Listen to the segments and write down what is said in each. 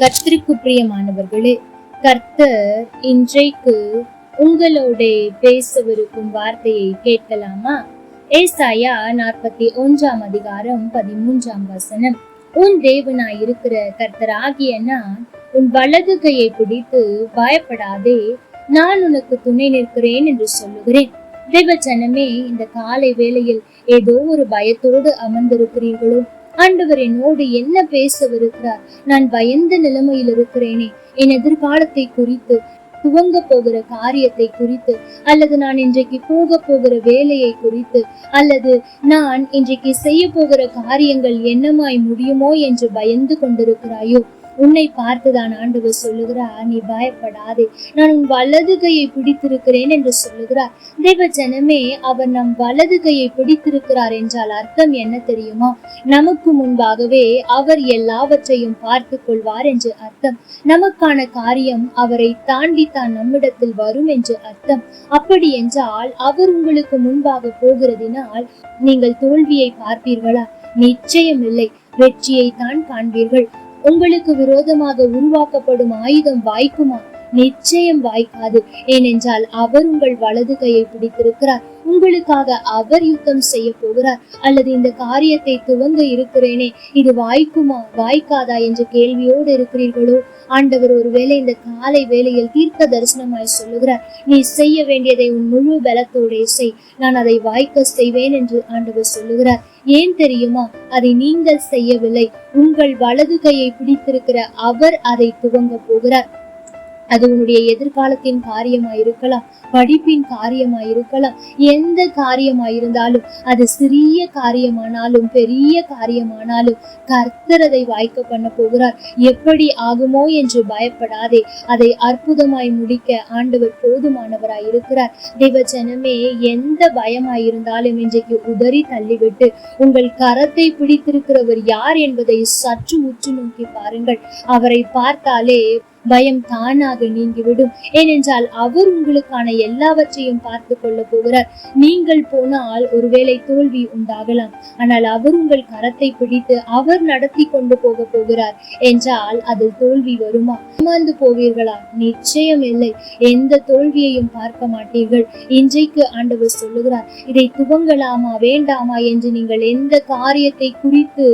கர்த்தருக்கு பிரியமானவர்களே கர்த்தர் இன்றைக்கு உங்களோட பேசவிருக்கும் வார்த்தையை கேட்கலாமா? ஏசாயா நாற்பத்தி ஒன்றாம் அதிகாரம் பதிமூன்றாம் வசனம். உன் தேவனாய் இருக்கிற கர்த்தராகிய நான் உன் வலது கையை பிடித்து பயப்படாதே நான் உனக்கு துணை நிற்கிறேன் என்று சொல்லுகிறேன். தேவ ஜனமே இந்த காலை வேளையில் ஏதோ ஒரு பயத்தோடு அமர்ந்திருக்கிறீர்களோ? ஆண்டவர் என்னோடு என்ன பேசவிருக்கிறார்? நான் பயந்த நிலைமையில் இருக்கிறேனே. என் எதிர்காலத்தை குறித்து துவங்க போகிற காரியத்தை குறித்து அல்லது நான் இன்றைக்கு போக போகிற வேலையை குறித்து அல்லது நான் இன்றைக்கு செய்ய போகிற காரியங்கள் என்னமாய் முடியுமோ என்று பயந்து கொண்டிருக்கிறாயோ? உன்னை பார்த்துதான் ஆண்டவர் சொல்லுகிறார் நீ பயப்படாதே. நான் உன் வலது கையை பிடித்திருக்கிறேன் என்று சொல்லுகிறார். தேவ ஜனமே அவர் நம் வலது கையை பிடித்திருக்கிறார் என்றால் அர்த்தம் என்ன தெரியுமா? நமக்கு முன்பாகவே அவர் எல்லாவற்றையும் பார்த்து கொள்வார் என்று அர்த்தம். நமக்கான காரியம் அவரை தாண்டி தான் நம்மிடத்தில் வரும் என்று அர்த்தம். அப்படி என்றால் அவர் உங்களுக்கு முன்பாக போகிறதினால் நீங்கள் தோல்வியை பார்ப்பீர்களா? நிச்சயம் இல்லை வெற்றியை தான் காண்பீர்கள். உங்களுக்கு விரோதமாக உருவாக்கப்படும் ஆயுதம் வாய்க்குமா? நிச்சயம் வாய்க்காது. ஏனென்றால் அவர் உங்கள் வலது கையை பிடித்திருக்கிறார். உங்களுக்காக அவர் யுத்தம் செய்ய போகிறார். அல்லது இந்த காரியத்தை துவங்க இருக்கிறேனே. இது வாய்க்குமா? வாய்க்காதா என்ற கேள்வியோடு இருக்கிறீர்களோ? ஆண்டவர் ஒருவேளை இந்த காலை வேளையில் தீர்க்க தரிசனமாய் சொல்லுகிறார். நீ செய்ய வேண்டியதை உன் முழு பலத்தோடே செய். நான் அதை வாய்க்க செய்வேன் என்று ஆண்டவர் சொல்லுகிறார். ஏன் தெரியுமா? அதை நீங்கள் செய்யவில்லை. உங்கள் வலது கையை பிடித்திருக்கிற அவர் அதை துவங்க போகிறார். அது உன்னுடைய எதிர்காலத்தின் காரியமாயிருக்கலாம் படிப்பின் காரியமாயிருக்கலாம் எந்த காரியமாயிருந்தாலும் அது சிறிய காரியமானாலும் பெரிய காரியமானாலும் கர்த்தரதை வாய்க்க பண்ண போகிறார். எப்படி ஆகுமோ என்று பயப்படாதே அதை அற்புதமாய் முடிக்க ஆண்டவர் போதுமானவராய் இருக்கிறார் தேவ ஜனமே எந்த பயமாயிருந்தாலும் இன்றைக்கு உதறி தள்ளிவிட்டு உங்கள் கரத்தை பிடித்திருக்கிறவர் யார் என்பதை சற்று உற்று நோக்கி பாருங்கள். அவரை பார்த்தாலே பயம் தானாக நீங்கிவிடும். ஏனென்றால் அவர் உங்களுக்கான எல்லாவற்றையும் பார்த்து கொள்ள போகிறார். நீங்கள் போனால் ஒருவேளை தோல்வி உண்டாகலாம். ஆனால் அவர் உங்கள் கரத்தை பிடித்து அவர் நடத்தி கொண்டு போக போகிறார். என்றால் அதில் தோல்வி வருமா? ஏமாந்து போவீர்களா? நிச்சயம் இல்லை. எந்த தோல்வியையும் பார்க்க மாட்டீர்கள். இன்றைக்கு ஆண்டவர் சொல்லுகிறார் இதை துவங்கலாமா? வேண்டாமா? என்று நீங்கள் எந்த காரியத்தை குறித்து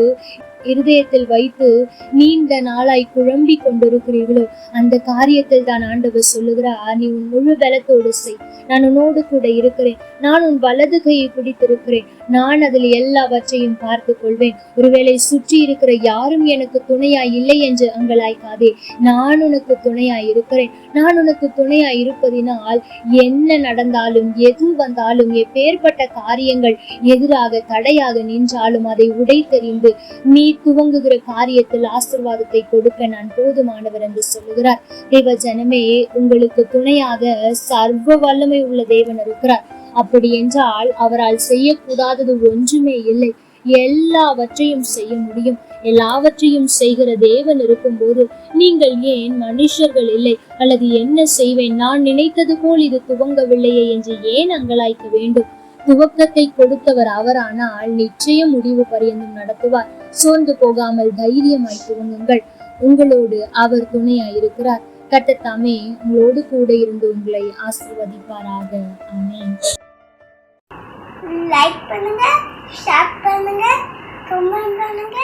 இருதயத்தில் வைத்து நீண்ட நாளாய் குழம்பி கொண்டிருக்கிறீர்களோ அந்த காரியத்தில் தான் ஆண்டவர் சொல்லுகிறார் நீ உன் முழு பலத்தோடு செய். நான் உன்னோடு கூட இருக்கிறேன். நான் உன் வலது கையை பிடித்திருக்கிறேன். நான் அதில் எல்லாவற்றையும் பார்த்து கொள்வேன். ஒருவேளை சுற்றி இருக்கிற யாரும் எனக்கு துணையாய் இல்லை என்று அங்கலாய்க்காதே. நான் உனக்கு துணையாய் இருக்கிறேன். நான் உனக்கு துணையாய் இருப்பதினால் என்ன நடந்தாலும் எது வந்தாலும் எப்பேற்பட்ட காரியங்கள் எதிராக தடையாக நின்றாலும் அதை உடை தெரிந்து நீ துவங்குகிற காரியத்தில் ஆசிர்வாதத்தை கொடுக்க நான் போதுமானவர் என்று சொல்லுகிறார். தேவ ஜனமே உங்களுக்கு துணையாக சர்வ வல்லமை உள்ள தேவன் இருக்கிறார். அப்படி என்றால் அவரால் செய்யக்கூடாதது ஒன்றுமே இல்லை. எல்லாவற்றையும் செய்ய முடியும். எல்லாவற்றையும் செய்கிற தேவன் இருக்கும்போது நீங்கள் ஏன் மனுஷர்கள் இல்லை? அல்லது என்ன செய்வேன்? நான் நினைத்தது போல் இது துவங்கவில்லையே என்று ஏன் அங்கலாய்க்க வேண்டும்? துவக்கத்தை கொடுத்தவர் அவரானால் நிச்சயம் முடிவு பரியந்தம் நடத்துவார். சோர்ந்து போகாமல் தைரியமாய் துவங்குங்கள். உங்களோடு அவர் துணையாயிருக்கிறார். கட்டத்தாமே உங்களோடு கூட இருந்து உங்களை ஆசிர்வதிப்பாராக. ஆமேன். லைக் பண்ணுங்க ஷேர் பண்ணுங்க கமெண்ட் பண்ணுங்க.